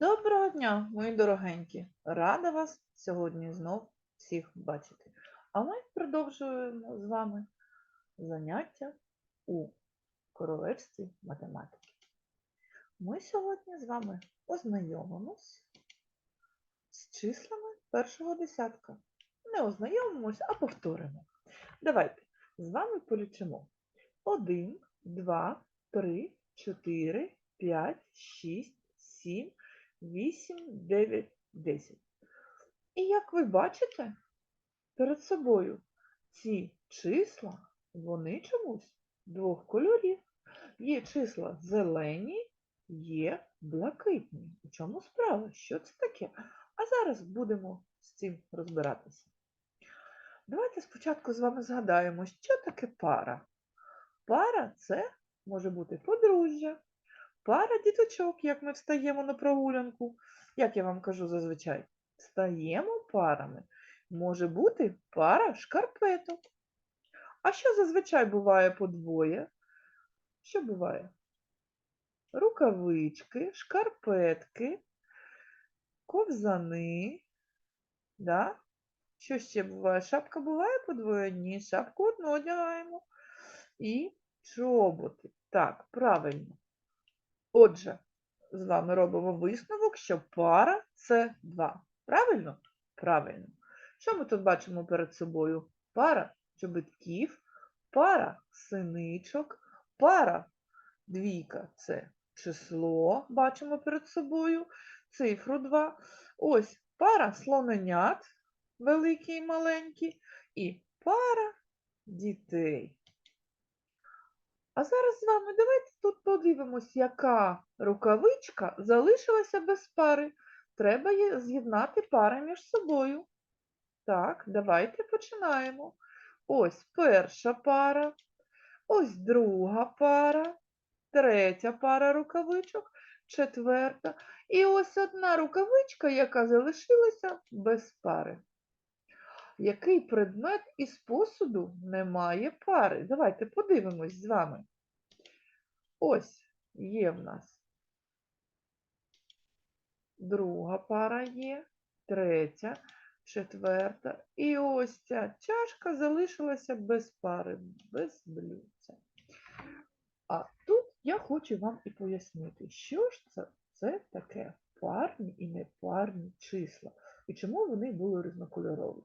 Доброго дня, мої дорогенькі! Рада вас сьогодні знов всіх бачити. А ми продовжуємо з вами заняття у королевстві математики. Ми сьогодні з вами ознайомимось з числами першого десятка. Не ознайомимось, а повторимо. Давайте з вами полічимо. 1, 2, 3, 4, 5, 6, 7, 8, 9, 10. І як ви бачите, перед собою ці числа, вони чомусь двох кольорів. Є числа зелені, є блакитні. У чому справа? Що це таке? А зараз будемо з цим розбиратися. Давайте спочатку з вами згадаємо, що таке пара. Пара це може бути подружжя, пара діточок, як ми встаємо на прогулянку. Як я вам кажу зазвичай, встаємо парами. Може бути пара шкарпеток. А що зазвичай буває по двоє? Що буває? Рукавички, шкарпетки, ковзани. Да? Що ще буває? Шапка буває по двоє? Ні, шапку одну одягаємо. І чоботи. Так, правильно. Отже, з вами робимо висновок, що пара це два. Правильно? Правильно. Що ми тут бачимо перед собою? Пара чобитків, пара синичок, пара двійка це число, бачимо перед собою, цифру 2. Ось пара слоненят, великі і маленькі, і пара дітей. А зараз з вами давайте тут подивимось, яка рукавичка залишилася без пари. Треба з'єднати пари між собою. Так, давайте починаємо. Ось перша пара, ось друга пара, третя пара рукавичок, четверта. І ось одна рукавичка, яка залишилася без пари. Який предмет із посуду не має пари? Давайте подивимось з вами. Ось є в нас друга пара є, третя, четверта. І ось ця чашка залишилася без пари, без блюдця. А тут я хочу вам і пояснити, що ж це, це таке парні і непарні числа, і чому вони були різнокольорові.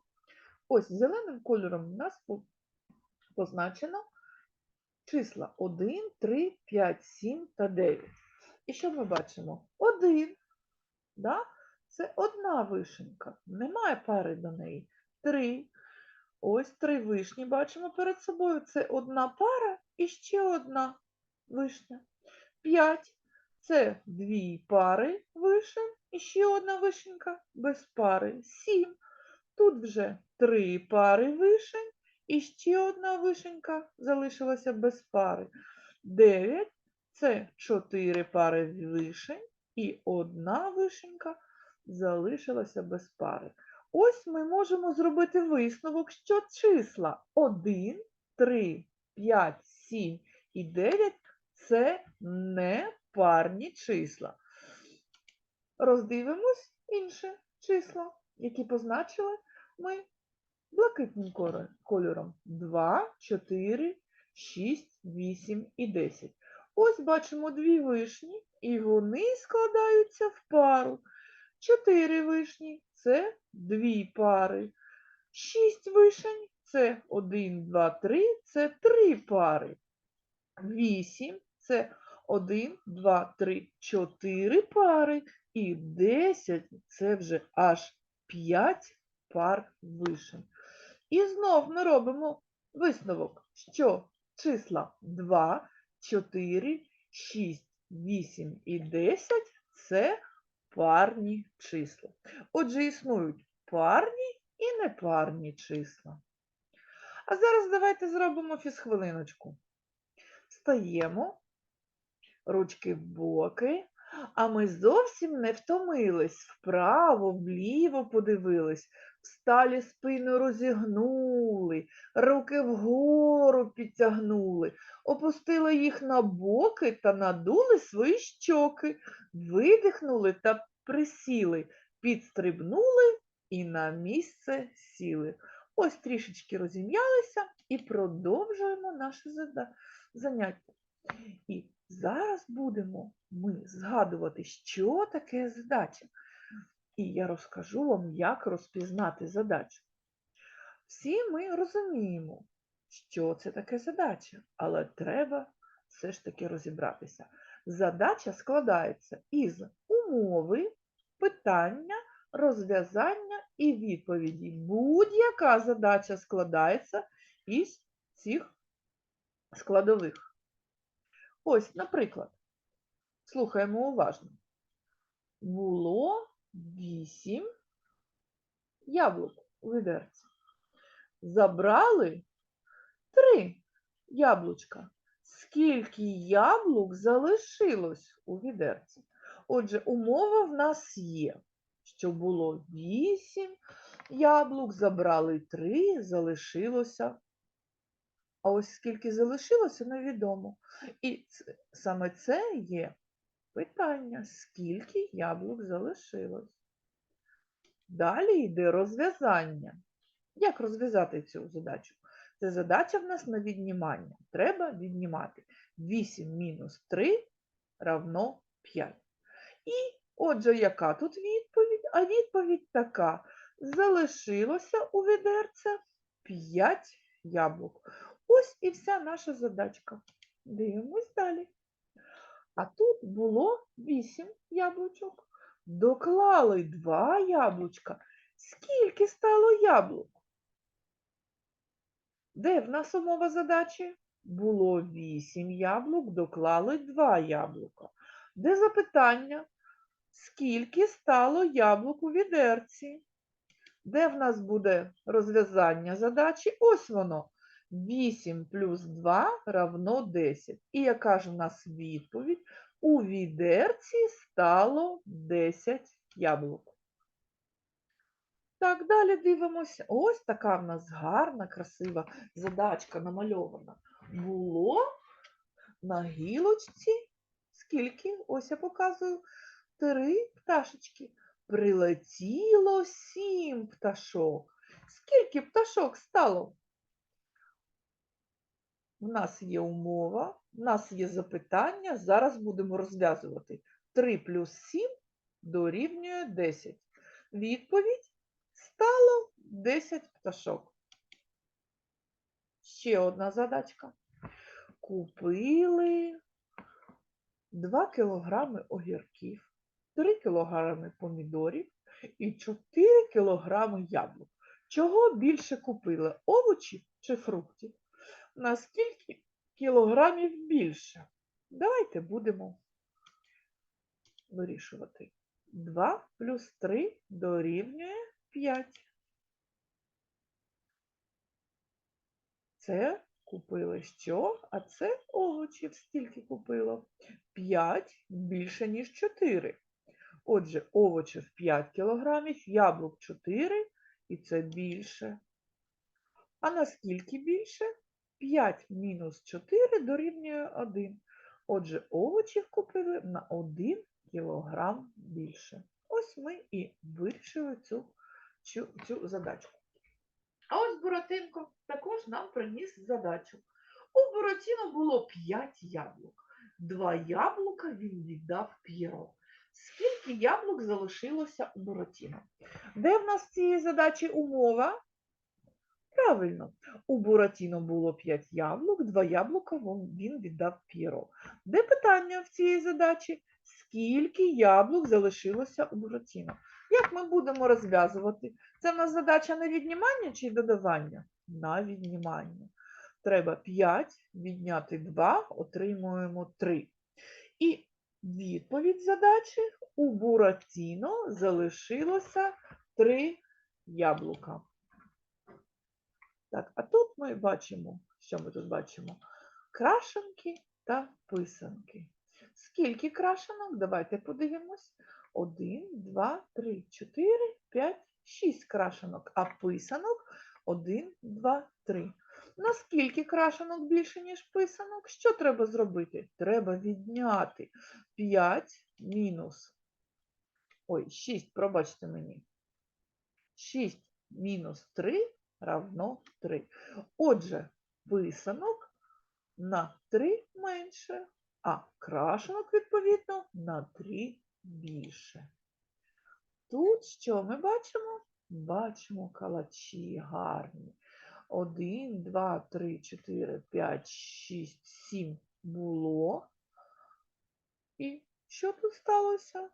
Ось зеленим кольором у нас позначено числа 1, 3, 5, 7 та 9. І що ми бачимо? 1, да? це одна вишенька, немає пари до неї. 3. Ось три вишні бачимо перед собою. Це одна пара і ще одна вишня. 5. Це дві пари вишень і ще одна вишенька без пари. 7. Тут вже три пари вишень і ще одна вишенька залишилася без пари. 9 це 4 пари вишень і одна вишенька залишилася без пари. Ось ми можемо зробити висновок, що числа 1, 3, 5, 7 і 9 це не парні числа. Роздивимось інші числа, які позначили ми блакитним кольором 2, 4, 6, 8 і 10. Ось бачимо дві вишні, і вони складаються в пару. Чотири вишні це дві пари. Шість вишень це 1, 2, 3, це три пари. Вісім це 1, 2, 3, 4 пари. І 10 це вже аж 5 пар вишень. І знов ми робимо висновок, що числа 2, 4, 6, 8 і 10 це парні числа. Отже, існують парні і непарні числа. А зараз давайте зробимо фізхвилиночку. Стаємо, ручки в боки, а ми зовсім не втомились. Вправо, вліво подивились, всталі спину розігнули, руки вгору підтягнули, опустили їх на боки та надули свої щоки, видихнули та присіли, підстрибнули і на місце сіли. Ось трішечки розім'ялися і продовжуємо наше заняття. І зараз будемо ми згадувати, що таке задача. І я розкажу вам, як розпізнати задачу. Всі ми розуміємо, що це таке задача, але треба все ж таки розібратися. Задача складається із умови, питання, розв'язання і відповіді. Будь-яка задача складається із цих складових. Ось, наприклад, слухаємо уважно. Було вісім яблук у відерці. Забрали три яблучка. Скільки яблук залишилось у відерці? Отже, умова в нас є, що було вісім яблук, забрали три, залишилося. А ось скільки залишилося, невідомо. І саме це є питання, скільки яблук залишилось. Далі йде розв'язання. Як розв'язати цю задачу? Це задача в нас на віднімання. Треба віднімати. 8 мінус 3 равно 5. І отже, яка тут відповідь? А відповідь така. Залишилося у відерце 5 яблук. Ось і вся наша задачка. Дивимось далі. А тут було 8 яблучок. Доклали 2 яблучка. Скільки стало яблук? Де в нас умова задачі? Було 8 яблук, доклали 2 яблука. Де запитання? Скільки стало яблук у відерці? Де в нас буде розв'язання задачі? Ось воно. 8 плюс 2 равно 10. І яка ж у нас відповідь? У відерці стало 10 яблук. Так, далі дивимося. Ось така в нас гарна, красива задачка намальована. Було на гілочці. Скільки? Ось я показую. Три пташечки. Прилетіло сім пташок. Скільки пташок стало? У нас є умова, у нас є запитання. Зараз будемо розв'язувати. 3 плюс 7 дорівнює 10. Відповідь стало 10 пташок. Ще одна задачка. Купили 2 кілограми огірків, 3 кілограми помідорів і 4 кілограми яблук. Чого більше купили? Овочів чи фруктів? На скільки кілограмів більше? Давайте будемо вирішувати. 2 плюс 3 дорівнює 5. Це купили що? А це овочів стільки купило. 5 більше, ніж 4. Отже, овочів 5 кілограмів, яблук 4, і це більше. А наскільки більше? 5 мінус 4 дорівнює 1. Отже, овочів купили на 1 кілограм більше. Ось ми і вирішили цю, цю, цю задачку. А ось Буратинко також нам приніс задачу. У Буратіно було 5 яблук. Два яблука він віддав П'єро. Скільки яблук залишилося у Буратіно? Де в нас в цій задачі умова? Правильно, у Буратіно було 5 яблук, два яблука він віддав П'єро. Де питання в цій задачі? Скільки яблук залишилося у Буратіно? Як ми будемо розв'язувати? Це в нас задача на віднімання чи додавання? На віднімання. Треба 5 відняти 2, отримуємо 3. І відповідь задачі у Буратіно залишилося 3 яблука. Так, а тут ми бачимо, що ми тут бачимо? Крашенки та писанки. Скільки крашенок? Давайте подивимось. Один, два, три, чотири, п'ять, шість крашенок, а писанок один, два, три. Наскільки крашенок більше, ніж писанок? Що треба зробити? Треба відняти 5 мінус ой, 6, пробачте мені. 6 мінус 3 равно 3. Отже, писанок на 3 менше, а крашенок, відповідно, на 3 більше. Тут що ми бачимо? Бачимо калачі гарні. 1, 2, 3, 4, 5, 6, 7 було. І що тут сталося?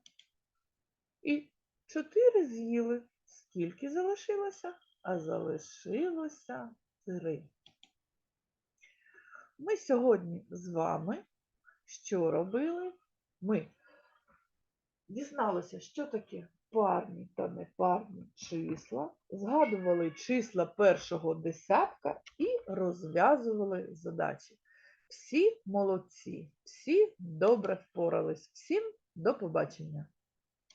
І 4 з'їли. Скільки залишилося? А залишилося 3. Ми сьогодні з вами що робили? Ми дізналися, що таке парні та непарні числа, згадували числа першого десятка і розв'язували задачі. Всі молодці, всі добре впорались. Всім до побачення!